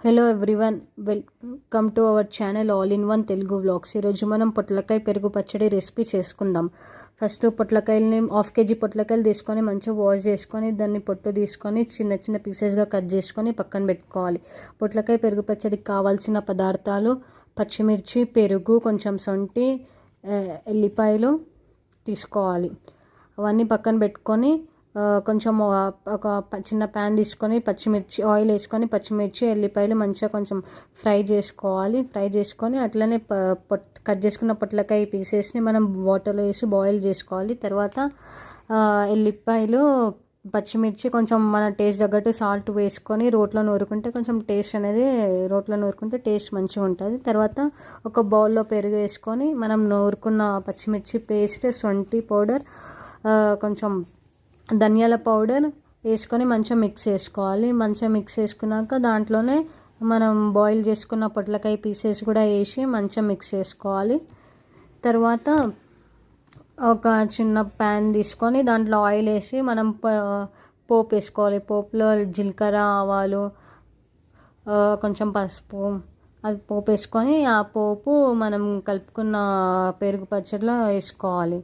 Hello everyone welcome to our channel all in one Telugu vlogs ఈరోజు మనం పొట్లకాయ పెరుగు పచ్చడి రెసిపీ చేసుకుందాం. ఫస్ట్ పొట్లకాయలని హాఫ్ కేజీ పొట్లకాయలు తీసుకొని మంచిగా వాష్ చేసుకొని దాన్ని పొట్టు తీసుకొని చిన్న చిన్న పీసెస్గా కట్ చేసుకొని పక్కన పెట్టుకోవాలి. పొట్లకాయ పెరుగు పచ్చడికి కావాల్సిన పదార్థాలు పచ్చిమిర్చి పెరుగు కొంచెం సొంటి ఎల్లిపాయలు తీసుకోవాలి. అవన్నీ పక్కన పెట్టుకొని కొంచెం ఒక చిన్న ప్యాన్ తీసుకొని పచ్చిమిర్చి ఆయిల్ వేసుకొని పచ్చిమిర్చి ఎల్లిపాయలు మంచిగా కొంచెం ఫ్రై చేసుకోవాలి. ఫ్రై చేసుకొని అట్లనే ప పొట్ కట్ చేసుకున్న పొట్లకాయ పీసెస్ని మనం వాటర్లో వేసి బాయిల్ చేసుకోవాలి. తర్వాత ఎల్లిపాయలు పచ్చిమిర్చి కొంచెం మన టేస్ట్ తగ్గట్టు సాల్ట్ వేసుకొని రోట్లో నూరుకుంటే కొంచెం టేస్ట్ అనేది రోట్లో నూరుకుంటే టేస్ట్ మంచిగా ఉంటుంది. తర్వాత ఒక బౌల్లో పెరుగు వేసుకొని మనం నూరుకున్న పచ్చిమిర్చి పేస్ట్ సొంటి పౌడర్ కొంచెం ధనియాల పౌడర్ వేసుకొని మంచిగా మిక్స్ చేసుకోవాలి. మంచిగా మిక్స్ చేసుకున్నాక దాంట్లోనే మనం బాయిల్ చేసుకున్న పొట్లకాయ పీసెస్ కూడా వేసి మంచిగా మిక్స్ చేసుకోవాలి. తర్వాత ఒక చిన్న ప్యాన్ తీసుకొని దాంట్లో ఆయిల్ వేసి మనం పోపు వేసుకోవాలి. పోపులో జీలకర్ర ఆవాలు కొంచెం పసుపు అది పోపు వేసుకొని ఆ పోపు మనం కలుపుకున్న పెరుగు పచ్చడిలో వేసుకోవాలి.